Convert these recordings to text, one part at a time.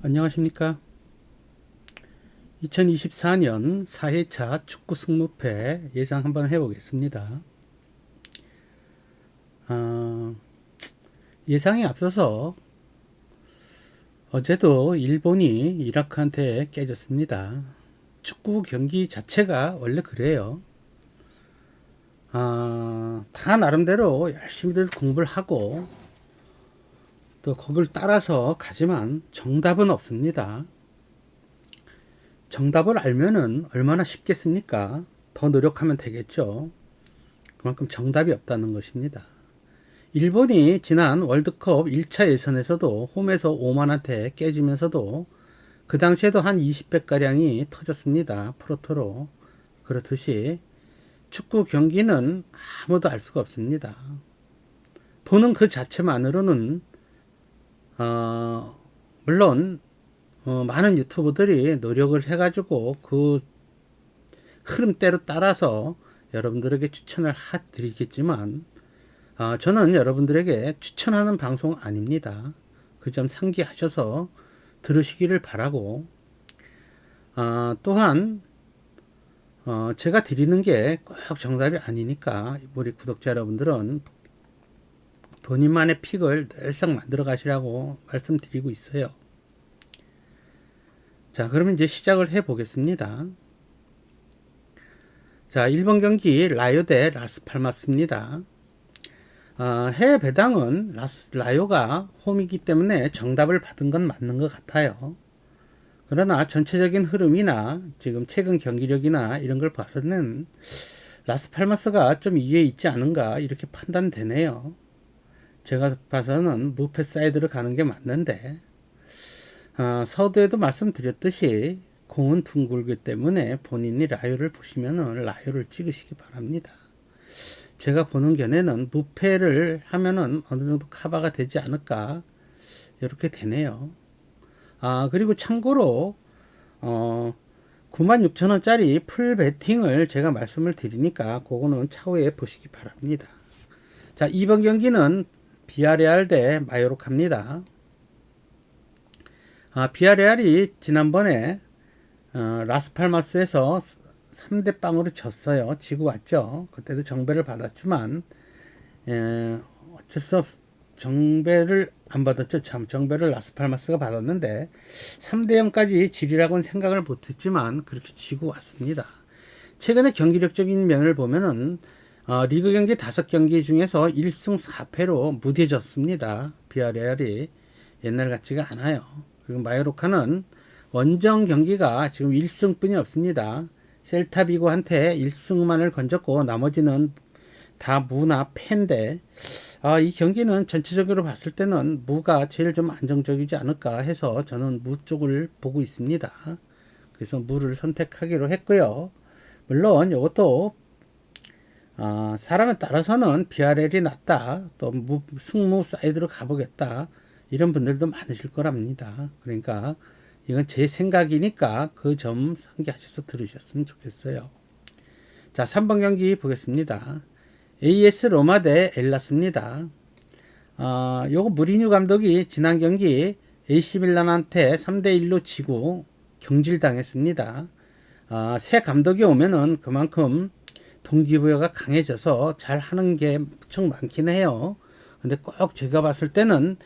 안녕하십니까. 2024년 4회차 축구 승무패 예상 한번 해보겠습니다. 어, 예상에 앞서서 어제도 일본이 이라크한테 깨졌습니다. 축구 경기 자체가 원래 그래요. 아, 다 나름대로 열심히들 공부를 하고 또 거길 따라서 가지만 정답은 없습니다. 정답을 알면은 얼마나 쉽겠습니까? 더 노력하면 되겠죠. 그만큼 정답이 없다는 것입니다. 일본이 지난 월드컵 1차 예선에서도 홈에서 오만한테 깨지면서도 그 당시에도 한 20배가량이 터졌습니다. 프로토로. 그렇듯이 축구 경기는 아무도 알 수가 없습니다. 보는 그 자체만으로는 어, 물론 어, 많은 유튜버들이 노력을 해가지고 그 흐름대로 따라서 여러분들에게 추천을 해드리겠지만 어, 저는 여러분들에게 추천하는 방송 아닙니다. 그 점 상기하셔서 들으시기를 바라고 어, 또한 어, 제가 드리는 게 꼭 정답이 아니니까 우리 구독자 여러분들은 본인만의 픽을 늘상 만들어 가시라고 말씀드리고 있어요. 자, 그러면 이제 시작을 해 보겠습니다. 자, 1번 경기 라요 대 라스팔마스입니다. 어, 해외 배당은 라스, 라요가 홈이기 때문에 정답을 받은 건 맞는 것 같아요. 그러나 전체적인 흐름이나 지금 최근 경기력이나 이런 걸 봐서는 라스팔마스가 좀 이에 있지 않은가 이렇게 판단되네요. 제가 봐서는 무패 사이드로 가는 게 맞는데 어, 서두에도 말씀드렸듯이 공은 둥글기 때문에 본인이 라요를 보시면은 라요를 찍으시기 바랍니다. 제가 보는 견해는 무패를 하면은 어느 정도 커버가 되지 않을까 이렇게 되네요. 아 그리고 참고로 어 96,000원짜리 풀 베팅을 제가 말씀을 드리니까 그거는 차후에 보시기 바랍니다. 자, 이번 경기는 비아레알 대 마요로카입니다. 아, 비아레알이 지난번에 어, 라스팔마스에서 3대 빵으로 졌어요. 지고 왔죠. 그때도 정배를 받았지만 에, 어쩔 수 없, 정배를 안 받았죠. 참 정배를 라스팔마스가 받았는데 3대 0까지 지리라고는 생각을 못했지만 그렇게 지고 왔습니다. 최근에 경기력적인 면을 보면은 어, 리그 경기 5경기 중에서 1승 4패로 무뎌졌습니다. 비아레알이 옛날 같지가 않아요. 그리고 마요로카는 원정 경기가 지금 1승뿐이 없습니다. 셀타비고한테 1승만을 건졌고 나머지는 다 무나 패인데 아, 이 경기는 전체적으로 봤을 때는 무가 제일 좀 안정적이지 않을까 해서 저는 무 쪽을 보고 있습니다. 그래서 무를 선택하기로 했고요. 물론 이것도 어, 사람에 따라서는 BRL이 낫다. 또 무, 승무 사이드로 가보겠다. 이런 분들도 많으실 거랍니다. 그러니까 이건 제 생각이니까 그 점 상기하셔서 들으셨으면 좋겠어요. 자, 3번 경기 보겠습니다. AS 로마 대 엘라스입니다. 어, 요거 무리뉴 감독이 지난 경기 AC 밀란한테 3대 1로 지고 경질당했습니다. 어, 새 감독이 오면은 그만큼 동기부여가 강해져서 잘 하는 게 무척 많긴 해요. 근데 꼭 제가 봤을 때는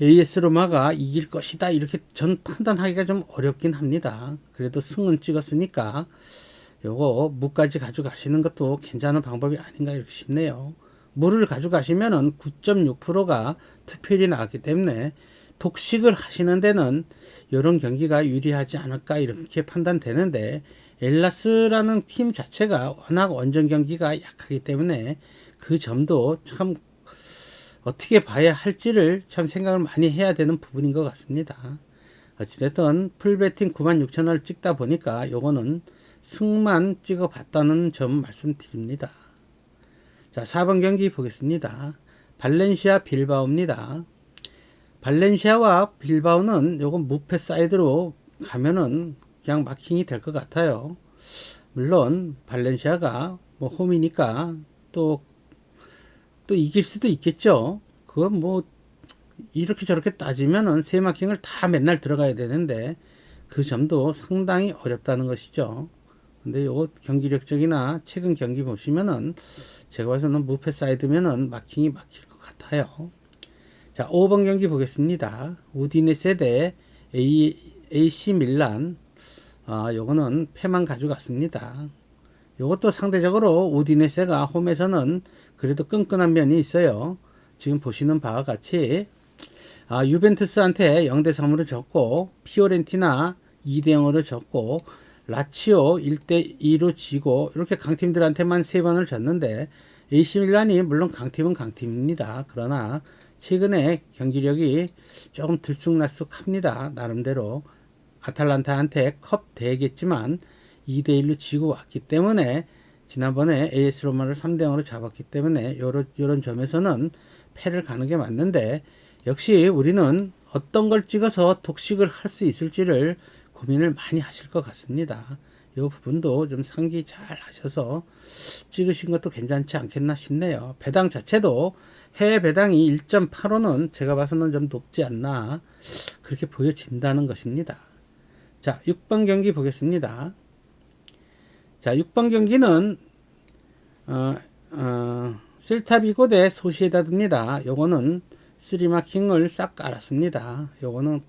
AS 로마가 이길 것이다 이렇게 전 판단하기가 좀 어렵긴 합니다. 그래도 승은 찍었으니까 요거 무까지 가져가시는 것도 괜찮은 방법이 아닌가 이렇게 싶네요. 무를 가져가시면은 9.6%가 투표율이 나왔기 때문에 독식을 하시는 데는 이런 경기가 유리하지 않을까 이렇게 판단되는데 엘라스라는 팀 자체가 워낙 원정 경기가 약하기 때문에 그 점도 참 어떻게 봐야 할지를 참 생각을 많이 해야 되는 부분인 것 같습니다. 어찌됐든 풀베팅 96,000원을 찍다 보니까 요거는 승만 찍어 봤다는 점 말씀드립니다. 자, 4번 경기 보겠습니다. 발렌시아 빌바오입니다. 발렌시아와 빌바오는 요건 무패 사이드로 가면은 그냥 마킹이 될 것 같아요. 물론 발렌시아가 뭐 홈이니까 또 또 이길 수도 있겠죠. 그건 뭐 이렇게 저렇게 따지면은 세 마킹을 다 맨날 들어가야 되는데 그 점도 상당히 어렵다는 것이죠. 근데 요 경기력적이나 최근 경기 보시면은 제가 봐서는 무패 사이드면은 마킹이 막힐 것 같아요. 자, 5번 경기 보겠습니다. 우디네세 대 A, AC 밀란. 아, 요거는 패만 가져갔습니다. 요것도 상대적으로 우디네세가 홈에서는 그래도 끈끈한 면이 있어요. 지금 보시는 바와 같이 아, 유벤투스한테 0대 3으로 졌고 피오렌티나 2대 0으로 졌고 라치오 1대 2로 지고 이렇게 강팀들한테만 세 번을 졌는데 AC 밀란이 물론 강팀은 강팀입니다. 그러나 최근에 경기력이 조금 들쑥날쑥합니다. 나름대로 아탈란타한테 컵 대겠지만 2대 1로 지고 왔기 때문에 지난번에 AS 로마를 3대 0으로 잡았기 때문에 요런 요런 점에서는 패를 가는 게 맞는데 역시 우리는 어떤 걸 찍어서 독식을 할 수 있을지를 고민을 많이 하실 것 같습니다. 이 부분도 좀 상기 잘 하셔서 찍으신 것도 괜찮지 않겠나 싶네요. 배당 자체도 해외 배당이 1.85는 제가 봐서는 좀 높지 않나 그렇게 보여진다는 것입니다. 자, 6번 경기 보겠습니다. 자, 6번 경기는 어, 어, 셀타비고 대 소시에다드입니다. 요거는 쓰리마킹을 싹 깔았습니다. 요거는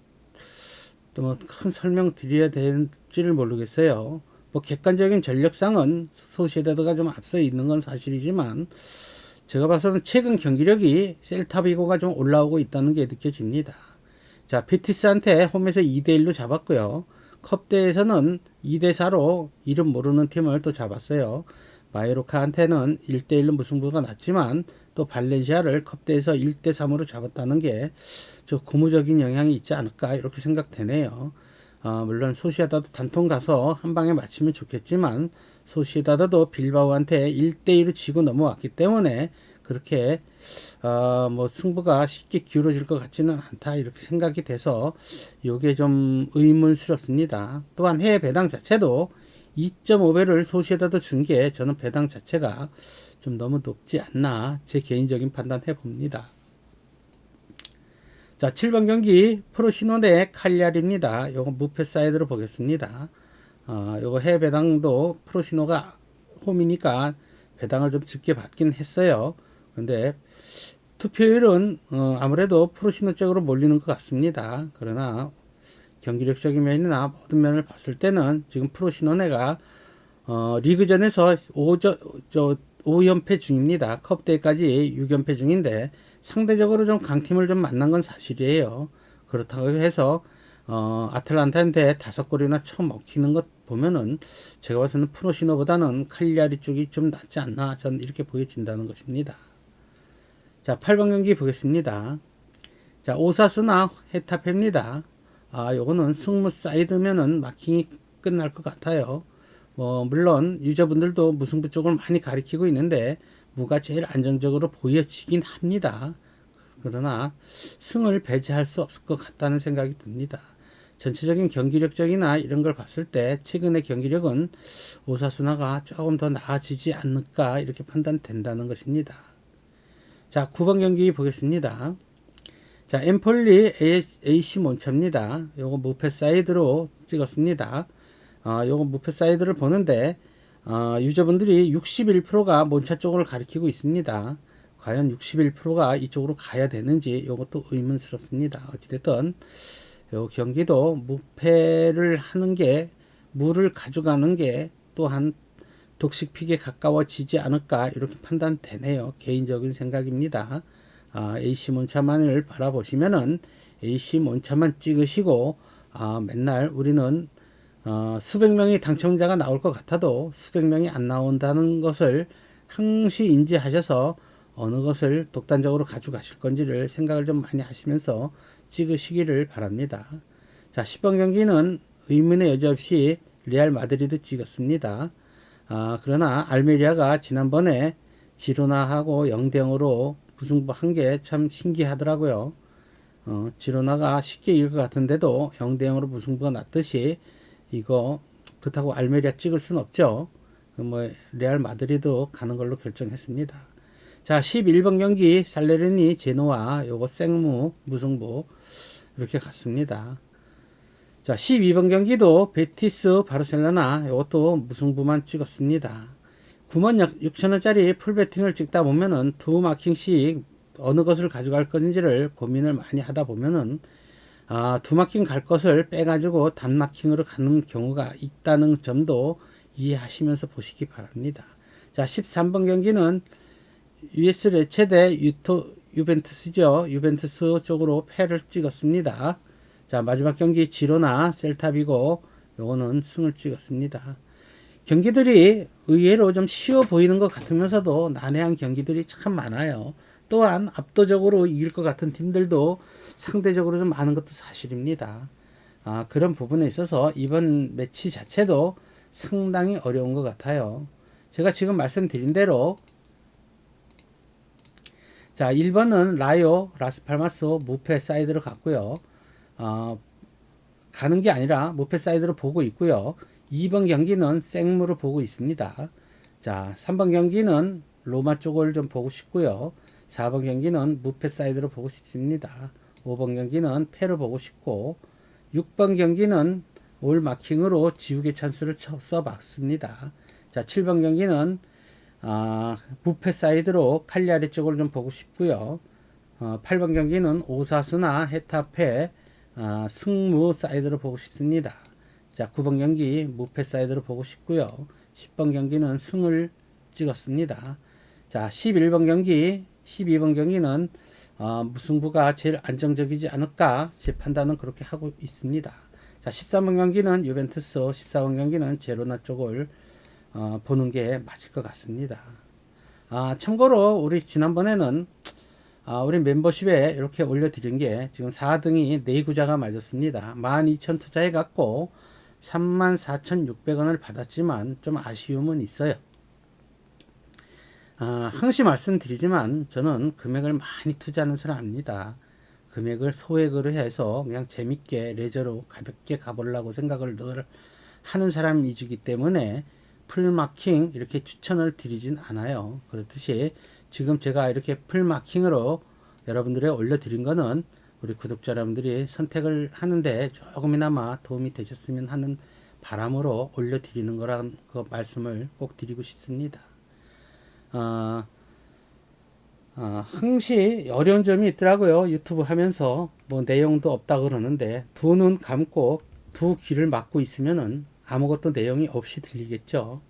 또뭐큰 설명 드려야 될지를 모르겠어요. 뭐 객관적인 전력상은 소시에다드가 좀 앞서 있는 건 사실이지만 제가 봐서는 최근 경기력이 셀타비고가 좀 올라오고 있다는 게 느껴집니다. 자, 베티스한테 홈에서 2대1로 잡았고요. 컵대에서는 2대4로 이름 모르는 팀을 또 잡았어요. 마이로카한테는 1대1로 무승부가 났지만 또 발렌시아를 컵대에서 1대3으로 잡았다는 게 저 고무적인 영향이 있지 않을까 이렇게 생각되네요. 어, 물론 소시에다도 단통 가서 한 방에 맞추면 좋겠지만 소시에다도 빌바오한테 1대2로 지고 넘어왔기 때문에 그렇게 어, 뭐 승부가 쉽게 기울어질 것 같지는 않다 이렇게 생각이 돼서 이게 좀 의문스럽습니다. 또한 해외 배당 자체도 2.5배를 소시에다도 준 게 저는 배당 자체가 좀 너무 높지 않나 제 개인적인 판단해 봅니다. 자, 7번 경기 프로시노 대 칼리아리입니다. 요거 무패 사이드로 보겠습니다. 어, 요거 해외 배당도 프로시노가 홈이니까 배당을 좀 적게 받긴 했어요. 근데 투표율은 어, 아무래도 프로시노 쪽으로 몰리는 것 같습니다. 그러나 경기력적인 면이나 모든 면을 봤을 때는 지금 프로시노네가 어, 리그전에서 5저, 저, 5연패 중입니다. 컵대까지 6연패 중인데 상대적으로 좀 강팀을 좀 만난 건 사실이에요. 그렇다고 해서 어, 아틀란타한테 다섯 골이나 처음 먹히는 것 보면은 제가 봐서는 프로시노보다는 칼리아리 쪽이 좀 낫지 않나 저는 이렇게 보여진다는 것입니다. 자, 8번 경기 보겠습니다. 자, 오사수나 헤타페입니다. 아, 요거는 승무 사이드면은 마킹이 끝날 것 같아요. 뭐, 물론, 유저분들도 무승부 쪽을 많이 가리키고 있는데, 무가 제일 안정적으로 보여지긴 합니다. 그러나, 승을 배제할 수 없을 것 같다는 생각이 듭니다. 전체적인 경기력적이나 이런 걸 봤을 때, 최근의 경기력은 오사스나가 조금 더 나아지지 않을까, 이렇게 판단된다는 것입니다. 자, 9번 경기 보겠습니다. 자, 엠폴리 AC 몬차입니다. 요거 무패 사이드로 찍었습니다. 어, 요거 무패 사이드를 보는데, 어, 유저분들이 61%가 몬차 쪽을 가리키고 있습니다. 과연 61%가 이쪽으로 가야 되는지 요것도 의문스럽습니다. 어찌됐든, 요 경기도 무패를 하는 게, 물을 가져가는 게 또한 독식픽에 가까워지지 않을까 이렇게 판단되네요. 개인적인 생각입니다. 아, AC 몬차만을 바라보시면은 AC 몬차만 찍으시고 아, 맨날 우리는 어, 수백 명의 당첨자가 나올 것 같아도 수백 명이 안 나온다는 것을 항시 인지하셔서 어느 것을 독단적으로 가져가실 건지를 생각을 좀 많이 하시면서 찍으시기를 바랍니다. 자, 10번 경기는 의문의 여지 없이 레알 마드리드 찍었습니다. 아, 그러나 알메리아가 지난번에 지로나하고 0대 0으로 무승부한 게 참 신기하더라고요. 어, 지로나가 쉽게 이길 것 같은데도 0대 0으로 무승부가 났듯이 이거 그렇다고 알메리아 찍을 순 없죠. 뭐 레알 마드리드 가는 걸로 결정했습니다. 자, 11번 경기 살레르니 제노아 요거 생무 무승부 이렇게 갔습니다. 자, 12번 경기도 베티스 바르셀로나 요것도 무승부만 찍었습니다. 9만 6천원짜리 풀베팅을 찍다 보면은 두 마킹씩 어느 것을 가져갈 건지를 고민을 많이 하다 보면은 아, 두 마킹 갈 것을 빼가지고 단 마킹으로 가는 경우가 있다는 점도 이해하시면서 보시기 바랍니다. 자, 13번 경기는 US 레체대 유토 유벤투스죠. 유벤투스 쪽으로 패를 찍었습니다. 자, 마지막 경기 지로나 셀타비고 요거는 승을 찍었습니다. 경기들이 의외로 좀 쉬워 보이는 것 같으면서도 난해한 경기들이 참 많아요. 또한 압도적으로 이길 것 같은 팀들도 상대적으로 좀 많은 것도 사실입니다. 아, 그런 부분에 있어서 이번 매치 자체도 상당히 어려운 것 같아요. 제가 지금 말씀드린 대로 자, 1번은 라요, 라스팔마스, 무페 사이드로 갔고요. 어, 가는 게 아니라 무페 사이드로 보고 있고요. 2번 경기는 생무를 보고 있습니다. 자, 3번 경기는 로마 쪽을 좀 보고 싶고요. 4번 경기는 무페 사이드로 보고 싶습니다. 5번 경기는 패를 보고 싶고 6번 경기는 올 마킹으로 지우개 찬스를 쳐- 써봤습니다. 자, 7번 경기는 아, 부페 사이드로 칼리아리 쪽을 좀 보고 싶고요. 어, 8번 경기는 오사수나 헤타페 아, 승무 사이드로 보고 싶습니다. 자, 9번 경기 무페 사이드로 보고 싶고요. 10번 경기는 승을 찍었습니다. 자, 11번 경기, 12번 경기는 어, 무승부가 제일 안정적이지 않을까 제 판단은 그렇게 하고 있습니다. 자, 13번 경기는 유벤투스, 14번 경기는 제로나 쪽을 어, 보는 게 맞을 것 같습니다. 아, 참고로 우리 지난번에는 아, 우리 멤버십에 이렇게 올려드린 게 지금 4등이 네구자가 맞았습니다. 12,000 투자해 갖고 34,600원을 받았지만 좀 아쉬움은 있어요. 아, 항시 말씀드리지만 저는 금액을 많이 투자하는 사람입니다. 금액을 소액으로 해서 그냥 재밌게 레저로 가볍게 가보려고 생각을 늘 하는 사람이기 때문에 풀마킹 이렇게 추천을 드리진 않아요. 그렇듯이 지금 제가 이렇게 풀마킹으로 여러분들에 올려드린 거는 우리 구독자 여러분들이 선택을 하는데 조금이나마 도움이 되셨으면 하는 바람으로 올려드리는 거란 그 말씀을 꼭 드리고 싶습니다. 어, 어, 항시 어려운 점이 있더라고요. 유튜브 하면서 뭐 내용도 없다 그러는데 두 눈 감고 두 귀를 막고 있으면은 아무것도 내용이 없이 들리겠죠.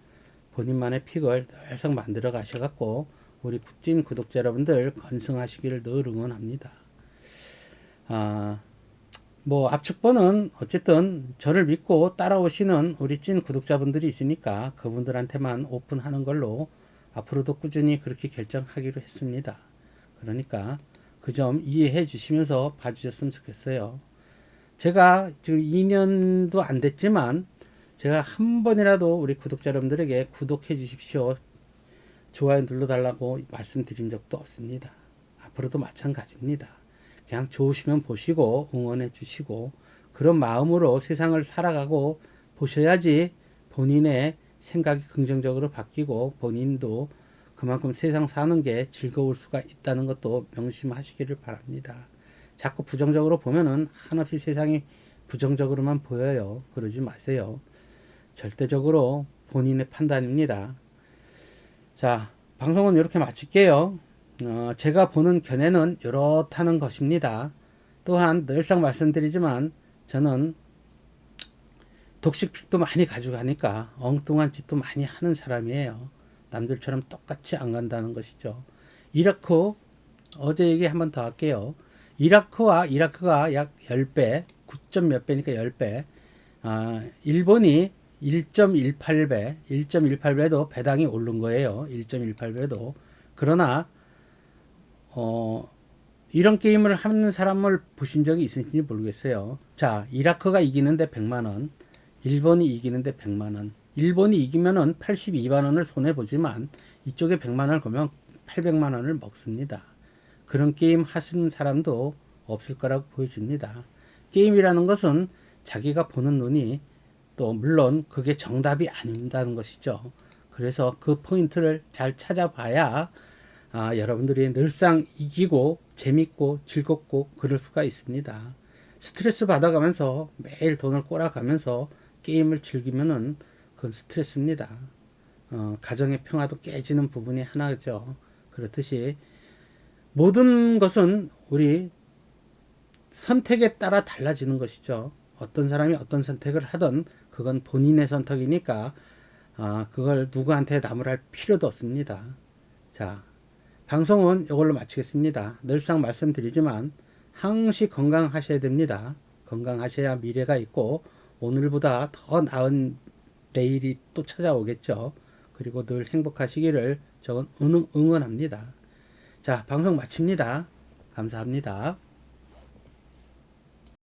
본인만의 픽을 늘상 만들어 가셔갖고 우리 찐 구독자 여러분들 건승하시기를 늘 응원합니다. 아, 뭐 압축번은 어쨌든 저를 믿고 따라오시는 우리 찐 구독자분들이 있으니까 그분들한테만 오픈하는 걸로 앞으로도 꾸준히 그렇게 결정하기로 했습니다. 그러니까 그 점 이해해 주시면서 봐주셨으면 좋겠어요. 제가 지금 2년도 안 됐지만 제가 한 번이라도 우리 구독자 여러분들에게 구독해 주십시오. 좋아요 눌러달라고 말씀드린 적도 없습니다. 앞으로도 마찬가지입니다. 그냥 좋으시면 보시고 응원해 주시고 그런 마음으로 세상을 살아가고 보셔야지 본인의 생각이 긍정적으로 바뀌고 본인도 그만큼 세상 사는 게 즐거울 수가 있다는 것도 명심하시기를 바랍니다. 자꾸 부정적으로 보면은 한없이 세상이 부정적으로만 보여요. 그러지 마세요. 절대적으로 본인의 판단입니다. 자, 방송은 이렇게 마칠게요. 어, 제가 보는 견해는 이렇다는 것입니다. 또한 늘상 말씀드리지만 저는 독식픽도 많이 가져가니까 엉뚱한 짓도 많이 하는 사람이에요. 남들처럼 똑같이 안 간다는 것이죠. 이라크 어제 얘기 한 번 더 할게요. 이라크와 이라크가 약 10배, 9점 몇 배니까 10배. 아, 일본이 1.18배, 1.18배도 배당이 오른 거예요. 1.18배도. 그러나 어, 이런 게임을 하는 사람을 보신 적이 있으신지 모르겠어요. 자, 이라크가 이기는데 100만 원, 일본이 이기는데 100만 원. 일본이 이기면은 82만 원을 손해 보지만 이쪽에 100만 원을 거면 800만 원을 먹습니다. 그런 게임 하시는 사람도 없을 거라고 보여집니다. 게임이라는 것은 자기가 보는 눈이 또 물론 그게 정답이 아닌다는 것이죠. 그래서 그 포인트를 잘 찾아봐야 아, 여러분들이 늘상 이기고 재밌고 즐겁고 그럴 수가 있습니다. 스트레스 받아가면서 매일 돈을 꼬라가면서 게임을 즐기면은 그건 스트레스입니다. 어, 가정의 평화도 깨지는 부분이 하나죠. 그렇듯이 모든 것은 우리 선택에 따라 달라지는 것이죠. 어떤 사람이 어떤 선택을 하든 그건 본인의 선택이니까 아, 그걸 누구한테 나무랄 필요도 없습니다. 자, 방송은 이걸로 마치겠습니다. 늘상 말씀드리지만 항시 건강하셔야 됩니다. 건강하셔야 미래가 있고 오늘보다 더 나은 내일이 또 찾아오겠죠. 그리고 늘 행복하시기를 저는 응- 응원합니다. 자, 방송 마칩니다. 감사합니다.